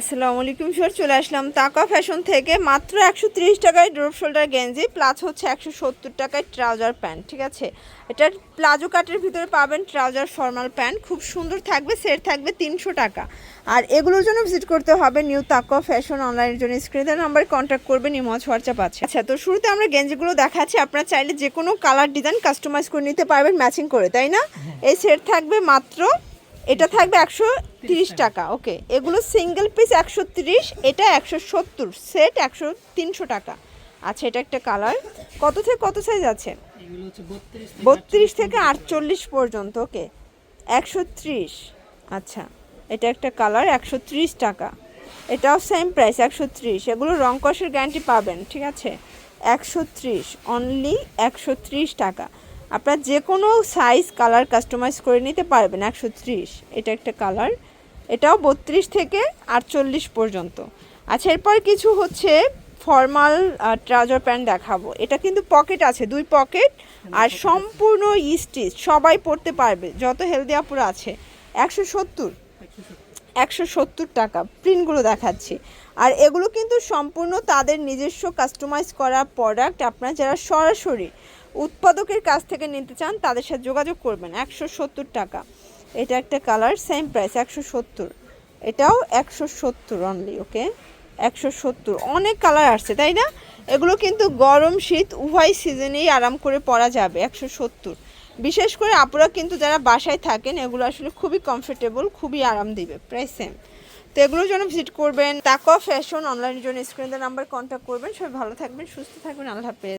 আসসালামু আলাইকুম স্যার চলে আসলাম তাকা ফ্যাশন থেকে। মাত্র একশো তিরিশ টাকায় ড্রপ শোল্ডার গেঞ্জি প্লাস হচ্ছে একশো সত্তর টাকায় ট্রাউজার প্যান্ট ঠিক আছে? এটার প্লাজো কাটের ভিতরে পাবেন ট্রাউজার ফর্মাল প্যান্ট খুব সুন্দর থাকবে সেট থাকবে তিনশো টাকা। আর এগুলোর জন্য ভিজিট করতে হবে নিউ তাকা ফ্যাশন অনলাইনের জন্য স্ক্রিনের নাম্বারে কন্ট্যাক্ট করবেন ইমজ হোয়াটসঅ্যাপ আছে। আচ্ছা তো শুরুতে আমরা গেঞ্জিগুলো দেখাচ্ছি আপনারা চাইলে যে কোনো কালার ডিজাইন কাস্টমাইজ করে নিতে পারবেন ম্যাচিং করে তাই না? এই সেট থাকবে মাত্র এটা থাকবে একশো তিরিশ টাকা ওকে এগুলো সিঙ্গেল পিস একশো তিরিশ এটা একশো সত্তর সেট একশো তিনশো টাকা। আচ্ছা এটা একটা কালার কত থেকে কত সাইজ আছে? বত্রিশ থেকে আটচল্লিশ পর্যন্ত। ওকে একশো ত্রিশ আচ্ছা। এটা একটা কালার একশো ত্রিশ টাকা। এটাও সেম প্রাইস একশো ত্রিশ। এগুলো রং কষের গ্যারান্টি পাবেন ঠিক আছে? একশো ত্রিশ অনলি একশো ত্রিশ টাকা। আপনার যে কোনো সাইজ কালার কাস্টমাইজ করে নিতে পারবেন, একশো ত্রিশ। এটা একটা কালার এটাও বত্রিশ থেকে আটচল্লিশ পর্যন্ত। আচ্ছা এরপর কিছু হচ্ছে ফর্মাল ট্রাউজার প্যান্ট দেখাবো। এটা কিন্তু পকেট আছে, দুই পকেট আর সম্পূর্ণ স্টিচ সবাই পরতে পারবে, যত হেলদি আপুরা আছে। একশো সত্তর। একশো সত্তর টাকা প্রিন্টগুলো দেখাচ্ছি। আর এগুলো কিন্তু সম্পূর্ণ তাদের নিজস্ব কাস্টমাইজ করা প্রোডাক্ট আপনার যারা সরাসরি উৎপাদকের কাছ থেকে নিতে চান, তাদের সাথে যোগাযোগ করবেন। একশো সত্তর টাকা। এটা একটা কালার সেম প্রাইস একশো সত্তর। এটাও একশো সত্তর অনলি ওকে একশো সত্তর। অনেক কালার আসছে, তাই না? এগুলো কিন্তু গরম শীত, উভয় সিজনেই আরাম করে পরা যাবে, একশো সত্তর। বিশেষ করে আপুরা কিন্তু যারা বাসায় থাকেন, এগুলো আসলে খুবই কমফোর্টেবল খুবই আরাম দিবে প্রায় সেম তো এগুলোর জন্য ভিজিট করবেন তাকো ফ্যাশন অনলাইনের জন্য স্ক্রিনের নাম্বার কন্ট্যাক্ট করবেন। সবাই ভালো থাকবেন, সুস্থ থাকবেন, আল্লাহ হাফেজ।